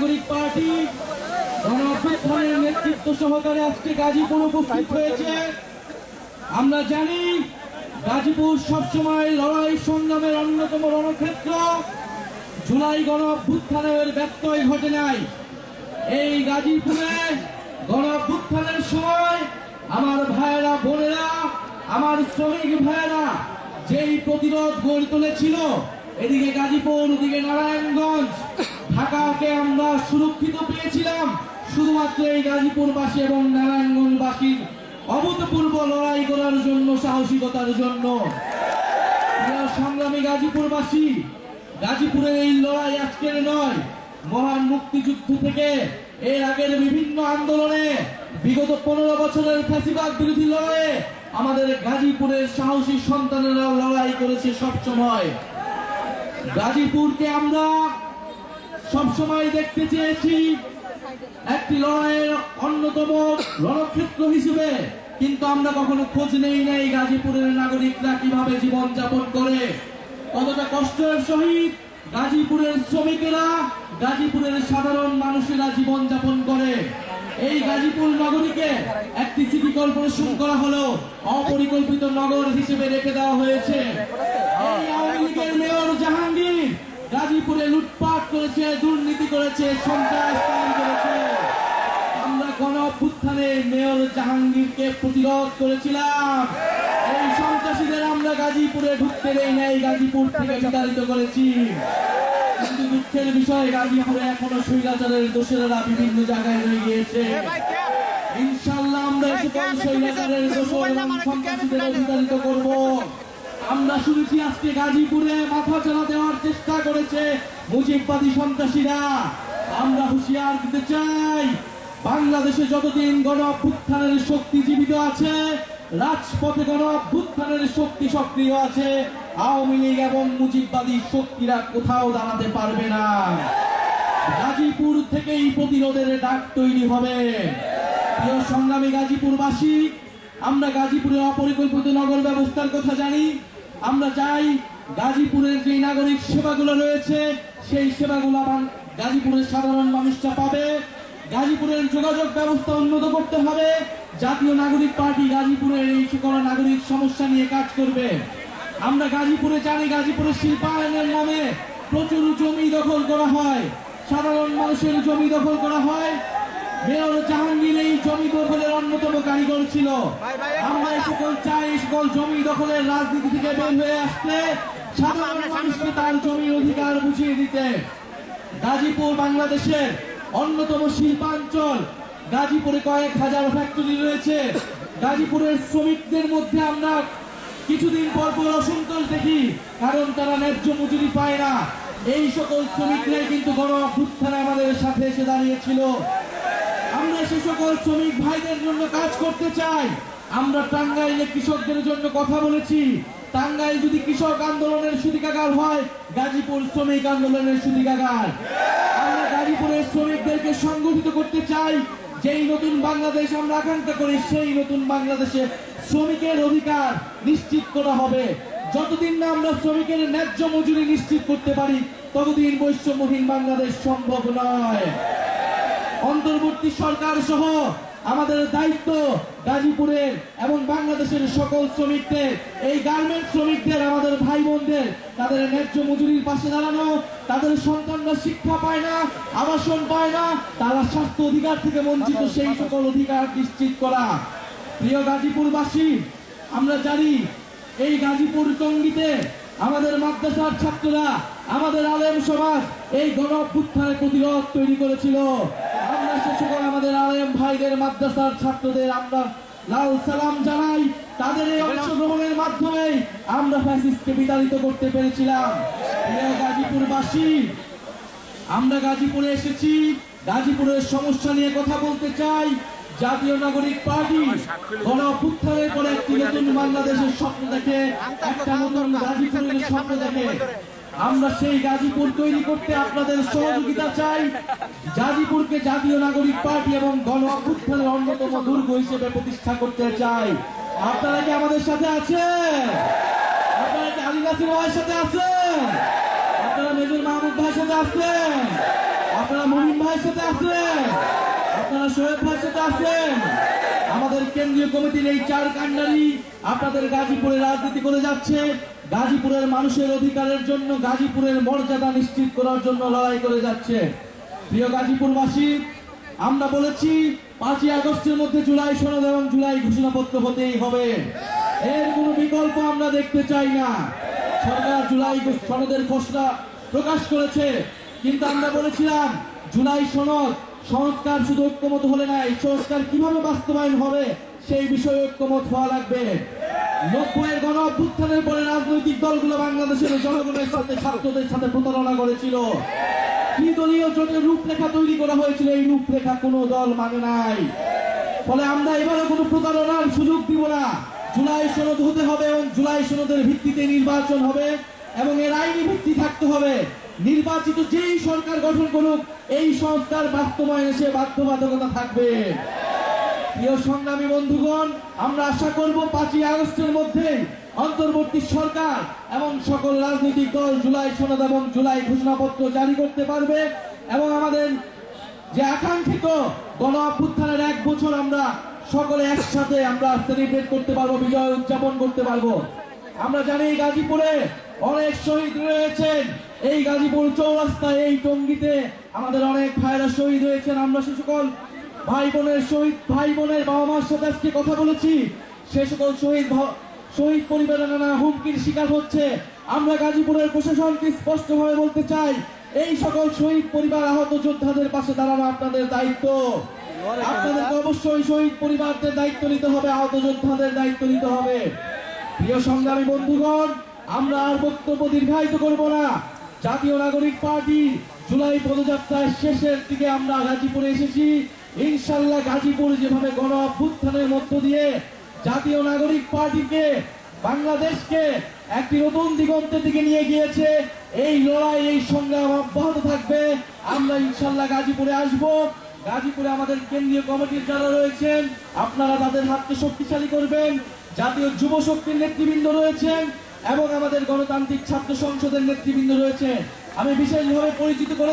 নাগরিক পার্টি নেতৃত্ব সহকারে আজকে গাজীপুর উপস্থিত হয়েছে। আমরা জানি গাজীপুর সবসময় লড়াই সংগ্রামের অন্যতম রণক্ষেত্র। জুলাই গণ অভ্যুত্থানের ব্যত্যয় ঘটে নাই। এই গাজীপুরে গণ অভ্যুত্থানের সময় আমার ভাইয়েরা, বোনেরা, আমার শ্রমিক ভাইয়েরা যেই প্রতিরোধ গড়ে তুলেছিল, এদিকে গাজীপুর, ওদিকে নারায়ণগঞ্জ ঢাকাকে আমরা সুরক্ষিত পেয়েছিলাম। শুধুমাত্র এই গাজীপুরবাসী এবং নারায়ণগঞ্জবাসীর অভূতপূর্ব লড়াই করার জন্য, সাহসিকতার জন্য। সংগ্রামী গাজীপুরবাসী, গাজীপুরের এই লড়াই আজকের নয়, মহান মুক্তিযুদ্ধ থেকে এর আগের বিভিন্ন আন্দোলনে বিগত পনেরো বছরের ফ্যাসিবাদ বিরোধী লড়াইয়ে আমাদের গাজীপুরের সাহসী সন্তানেরাও লড়াই করেছে সবসময়। গাজীপুরকে আমরা সবসময় দেখতে চেয়েছি। একটি লড়াইয়ের অন্যতম রণক্ষেত্র হিসেবে। কিন্তু আমরা কখনো খোঁজ নেই নাই গাজীপুরের নাগরিকরা কীভাবে জীবন যাপন করে। কতটা কষ্টের সহিত গাজীপুরের শ্রমিকেরা, গাজীপুরের সাধারণ মানুষেরা জীবন যাপন করে। এই গাজীপুর নগরীকে একটি সিটি কর্পোরেশন করা হলো। অপরিকল্পিত নগর হিসেবে রেখে দেওয়া হয়েছে এই আওয়ামী লীগের মেয়র জাহাঙ্গীর গাজীপুরে লুটপাট করেছে দুর্নীতি করেছে সন্ত্রাস করেছে। আমরা গণ অভ্যুত্থানে মেয়র জাহাঙ্গীরকে প্রতিরোধ করেছিলাম। এই সন্ত্রাসীদের আমরা গাজীপুরে ঢুকতে দেই নাই গাজীপুর থেকে বিতাড়িত করেছি। কিন্তু দুঃখের বিষয় গাজীপুরে এখনও স্বৈরাচারের দোষেরা বিভিন্ন জায়গায় রয়ে গিয়েছে। ইনশাল্লাহ আমরা সকল স্বৈরাচারের দোষর এবং সন্ত্রাসীদের বিতাড়িত করব। আমরা শুনেছি আজকে গাজীপুরে মাথা চালা দেওয়ার চেষ্টা করেছে মুজিববাদী সন্ত্রাসীরা। আমরা হুঁশিয়ার দিতে চাই। বাংলাদেশে যতদিন গণ অভ্যুত্থানের শক্তি জীবিত আছে, রাজপথে গণ অভ্যুত্থানের শক্তি সক্রিয় আছে, আওয়ামী লীগ এবং মুজিববাদী শক্তিরা কোথাও দাঁড়াতে পারবে না। গাজীপুর থেকেই প্রতিরোধের ডাক তৈরি হবে। প্রিয় সংগ্রামী গাজীপুরবাসী, আমরা গাজীপুরের অপরিকল্পিত নগর ব্যবস্থার কথা জানি। আমরা চাই গাজীপুরের যে নাগরিক সেবাগুলো রয়েছে, সেই সেবাগুলো গাজীপুরের সাধারণ মানুষটা পাবে। গাজীপুরের যোগাযোগ ব্যবস্থা উন্নত করতে হবে। জাতীয় নাগরিক পার্টি গাজীপুরের এই সকল নাগরিক সমস্যা নিয়ে কাজ করবে। আমরা গাজীপুরে জানি গাজীপুরের শিল্পায়নের নামে প্রচুর জমি দখল করা হয়। সাধারণ মানুষের জমি দখল করা হয়। মেয়র জাহাঙ্গীর এই অন্যতম কারিগর ছিল। আমরা সকল চাই সকল জমি দখলের রাজনীতি থেকে বের হয়ে আসতে সাধারণ মানুষকে তার জমির অধিকার বুঝিয়ে দিতে। গাজীপুর বাংলাদেশের অন্যতম শিল্পাঞ্চল। গাজীপুরে কয়েক হাজার ফ্যাক্টরি রয়েছে। গাজীপুরের শ্রমিকদের মধ্যে আমরা কিছুদিন পর পর অসন্তোষ দেখি কারণ তারা ন্যায্য মজুরি পায় না। এই সকল শ্রমিকরাই কিন্তু গণ অভ্যুত্থানে আমাদের সাথে এসে দাঁড়িয়েছিল। আমরা সে সকল শ্রমিক ভাইদের জন্য কাজ করতে চাই। আমরা টাঙ্গাইলে কৃষকদের জন্য কথা বলেছি। টাঙ্গাইল যদি কৃষক আন্দোলনের সুদিকাগার হয়, গাজীপুর শ্রমিক আন্দোলনের সুদিকাগার আমরা গাজীপুরের শ্রমিকদেরকে সংগঠিত করতে চাই। যেই নতুন বাংলাদেশ আমরা আকাঙ্ক্ষা করি, সেই নতুন বাংলাদেশে শ্রমিকের অধিকার নিশ্চিত করা হবে। যতদিন না আমরা শ্রমিকের ন্যায্য মজুরি নিশ্চিত করতে পারি, ততদিন বৈষম্যহীন বাংলাদেশ সম্ভব নয়। অন্তর্বর্তী সরকার সহ আমাদের দায়িত্ব গাজীপুরের এবং বাংলাদেশের সকল শ্রমিকদের, এই গার্মেন্ট শ্রমিকদের, আমাদের ভাই বোনদের তাদের ন্যায্য মজুরির পাশে দাঁড়ানো, তাদের সন্তানরা শিক্ষা পায় না, আবাসন পায় না, তারা স্বাস্থ্য অধিকার থেকে বঞ্চিত, সেই সকল অধিকার নিশ্চিত করা। প্রিয় গাজীপুরবাসী, আমরা জানি এই গাজীপুর টঙ্গিতে আমাদের মাদ্রাসার ছাত্ররা, আমাদের আলেম সমাজ এই গণ প্রতিরোধ তৈরি করেছিল। আমরা গাজীপুরে এসেছি। গাজীপুরের সমস্যা নিয়ে কথা বলতে চাই। জাতীয় নাগরিক পার্টি গণ অভ্যুত্থানের পরে একটি নতুন বাংলাদেশের স্বপ্ন দেখে, একটা নতুন গাজীপুরের স্বপ্ন দেখে। আমরা সেই গাজীপুর তৈরি করতে আপনাদের সহযোগিতা চাই। গাজীপুরকে জাতীয় নাগরিক পার্টি এবং গণ অভ্যুত্থানের অন্যতম দুর্গ হিসেবে প্রতিষ্ঠা করতে চাই। আপনারা কি আমাদের সাথে আছেন? আপনারা কি নাসির ভাইয়ের সাথে আছেন? আপনারা মেজর মাহমুদ ভাইয়ের সাথে আছেন? আপনারা মহিম ভাইয়ের সাথে আছেন? আপনারা সোহেব ভাইয়ের সাথে আছেন? আমাদের কেন্দ্রীয় কমিটির এই চার কাণ্ডারি আপনাদের গাজীপুরে রাজনীতি করে যাচ্ছে। গাজীপুরের মানুষের অধিকারের জন্য গাজীপুরের মর্যাদা নিশ্চিত করার জন্য লড়াই করে যাচ্ছে। প্রিয় গাজীপুরবাসী, আমরা বলেছি পাঁচই আগস্টের মধ্যে জুলাই সনদ এবং জুলাই ঘোষণাপত্র হতেই হবে। এর কোনো বিকল্প আমরা দেখতে চাই না। সরকার জুলাই সনদের খসড়া প্রকাশ করেছে, কিন্তু আমরা বলেছিলাম জুলাই সনদ সংস্কার শুধু ঐক্যমত হলে না এই সংস্কার কীভাবে বাস্তবায়ন হবে সেই বিষয়ে ঐক্যমত হওয়া লাগবে। নব্বইয়ের গণ অভ্যুত্থানের পরে রাজনৈতিক দলগুলো বাংলাদেশের জনগণের সাথে, ছাত্রদের সাথে প্রতারণা করেছিল। কি দলীয় জোটের রূপরেখা তৈরি করা হয়েছিল। এই রূপরেখা কোনো দল মানে নাই। ফলে আমরা এবারে কোনো প্রতারণার সুযোগ দিব না। জুলাই সনদ হতে হবে এবং জুলাই সনদের ভিত্তিতে নির্বাচন হবে এবং এর আইনি ভিত্তি থাকতে হবে। নির্বাচিত যেই সরকার গঠন করুক, এই সংস্কার বাস্তবায়নে সে বাধ্যবাধকতা থাকবে। প্রিয় সংগ্রামী বন্ধুগণ, আমরা আশা করব পাঁচই আগস্টের মধ্যে অন্তর্বর্তী সরকার এবং সকল রাজনৈতিক দল জুলাই সনদ এবং জুলাই ঘোষণাপত্র জারি করতে পারবে এবং আমাদের যে আকাঙ্ক্ষিত গণ অভ্যুত্থানের এক বছর আমরা সকলে একসাথে আমরা সেলিব্রেট করতে পারব, বিজয় উদযাপন করতে পারব। আমরা জানি গাজীপুরে অনেক শহীদ রয়েছেন। এই গাজীপুর চৌরাস্তায় এই টঙ্গিতে আমাদের অনেক ভাইরা শহীদ হয়েছেন। আমরা সে সকল ভাই বোনের শহীদ, ভাই বোনের বাবা মার সাথে আজকে কথা বলেছি। সে সকল শহীদ শহীদ পরিবারের নানা হুমকির শিকার হচ্ছে। আমরা গাজীপুরের প্রশাসনকে স্পষ্টভাবে বলতে চাই, এই সকল শহীদ পরিবার আহত যোদ্ধাদের পাশে দাঁড়ানো আপনাদের দায়িত্ব। আপনাদেরকে অবশ্যই শহীদ পরিবারদের দায়িত্ব নিতে হবে, আহত যোদ্ধাদের দায়িত্ব নিতে হবে। প্রিয় সংগ্রামী বন্ধুগণ, আমরা আর বক্তব্য দীর্ঘায়িত করব না। জাতীয় নাগরিক পার্টি জুলাই পদযাত্রার শেষের দিকে আমরা গাজীপুরে এসেছি। ইনশাল্লাহ গাজীপুর যেভাবে গণ অভ্যুত্থানের মধ্য দিয়ে জাতীয় নাগরিক পার্টিকে বাংলাদেশকে একটি নতুন দিগন্তের দিকে নিয়ে গিয়েছে, এই লড়াই, এই সংগ্রাম অব্যাহত থাকবে। আমরা ইনশাল্লাহ গাজীপুরে আসব। গাজীপুরে আমাদের কেন্দ্রীয় কমিটির যারা রয়েছেন, আপনারা তাদের হাতকে শক্তিশালী করবেন। জাতীয় যুব শক্তির নেতৃবৃন্দ রয়েছেন এবং আমাদের গণতান্ত্রিক ছাত্র সংসদের নেতৃবৃন্দ রয়েছে আমি বিশেষভাবে পরিচিত করে